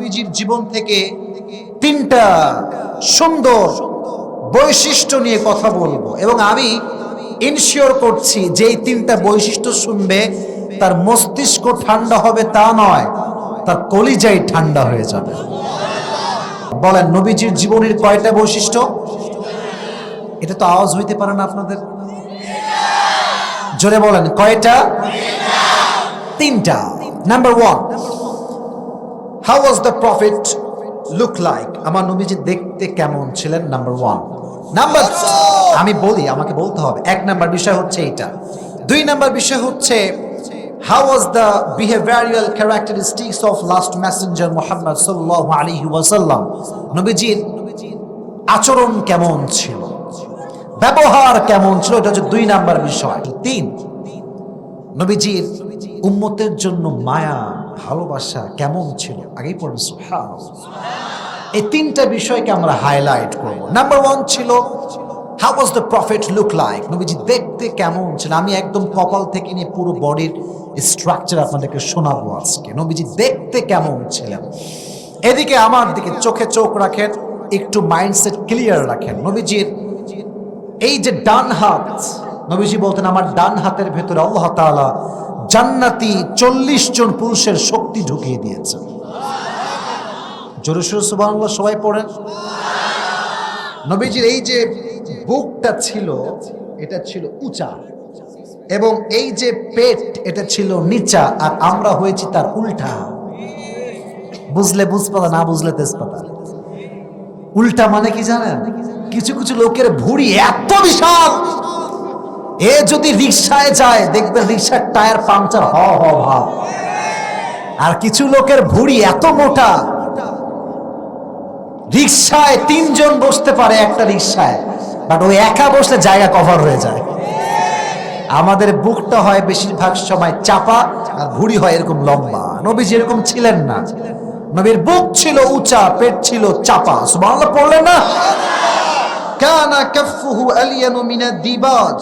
নবীজির জীবন থেকে তিনটা সুন্দর বৈশিষ্ট্য নিয়ে কথা বলব। এবং আমি ইনশিওর করছি যে এই তিনটা বৈশিষ্ট্য শুনবে, তার মস্তিষ্ক ঠান্ডা হবে তা নয়, তার কলিজাই ঠান্ডা হয়ে যাবে। বলেন, নবীজির জীবনের কয়টা বৈশিষ্ট্য? এটা তো আওয়াজ হইতে পারে না আপনাদের। জোরে বলেন, কয়টা? তিনটা। Number one how was the prophet look like আমার নবীজি দেখতে কেমন ছিলেন? নাম্বার ওয়ান নাম্বার আমি বলি, আমাকে বলতে হবে। এক নাম্বার বিষয় হচ্ছে এটা দুই নাম্বার বিষয় হচ্ছে how was the behavioural characteristics of last messenger Muhammad সাল্লাহ আলী ওয়াসাল্লাম নবীজির আচরণ কেমন ছিল? ব্যবহার কেমন ছিল? এটা হচ্ছে দুই নাম্বার বিষয়। তিন, নবীজির উম্মতের জন্য মায়া ভালোবাসা কেমন ছিল? আগেই পড়বে, সুবহানাল্লাহ। এই তিনটা বিষয়কে আমরা হাইলাইট করব। নাম্বার ওয়ান ছিল how was the prophet look like নবীজি দেখতে কেমন ছিল? আমি একদম কপাল থেকে নিয়ে পুরো বডির স্ট্রাকচার আপনাদেরকে শোনাবো আজকে। নবীজি দেখতে কেমন ছিলেন? এদিকে আমার দিকে চোখে চোখ রাখেন, একটু মাইন্ডসেট ক্লিয়ার রাখেন। নবীজির এই যে ডান হাত নবীজি বলতেন, আমার ডান হাতের ভেতরে আল্লাহ তাআলা জান্নাতি চল্লিশ জন পুরুষের শক্তি ঢুকিয়ে দিয়েছেন। জোরে সোরে সুবহানাল্লাহ সবাই পড়েন। নবীজির এই যে বুকটা ছিল, এটা ছিল উঁচা এবং এই যে পেট, এটা ছিল নিচা আর আমরা হয়েছি তার উল্টা। বুঝলে বুঝপাতা, না বুঝলে তেজপাতা। উল্টা মানে কি জানেন? কিছু কিছু লোকের ভুড়ি এত বিশাল এ যদি রিক্সায় যায় দেখবেন রিক্সার টায়ার পাংচার হ হ ভাব আর কিছু লোকের ভুড়ি এত মোটা রিক্সায় তিনজন বসতে পারে একটা রিক্সায় বাট ওই একা বসলে জায়গা কভার হয়ে যায়। আমাদের বুকটা হয় বেশিরভাগ সময় চাপা, আর ভুড়ি হয় এরকম লম্বা। নবী যেরকম ছিলেন না। নবীর বুক ছিল উঁচা, পেট ছিল চাপা। সুবহানাল্লাহ, পড়লেন না? কানা কাফফুহু আলিয়ানু মিনা দিবাজ।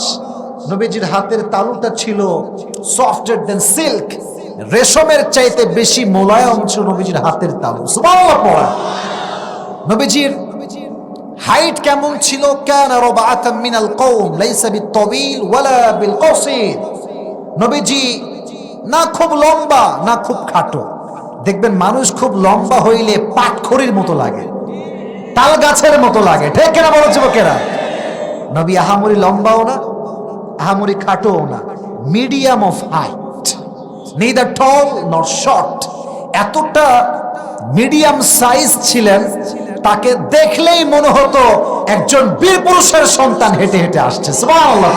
নবীজির হাতের তালুটা ছিল সফটের দেন সিল্ক রেশমের চাইতে বেশি মোলায়ম ছিল নবীজির হাতের তালু। পড়া নবীজির হাইট কেমন ছিল? কানা রবাআতাম মিনাল কওম, লাইসা বিত-তাবিল ওয়ালা বিল কসির নবীজি না খুব লম্বা, না খুব খাটো। দেখবেন মানুষ খুব লম্বা হইলে পাটখড়ির মতো লাগে তাল গাছের মতো লাগে। ঠিক কেনা বলো যুবকেরা? নবী আহামরি লম্বাও না আহামরি খাটোও না medium of height neither tall not short এতটা মিডিয়াম সাইজ ছিলেন, তাকে দেখলেই মনে হতো একজন বীর পুরুষের সন্তান হেঁটে হেঁটে আসছে। সুবহানাল্লাহ।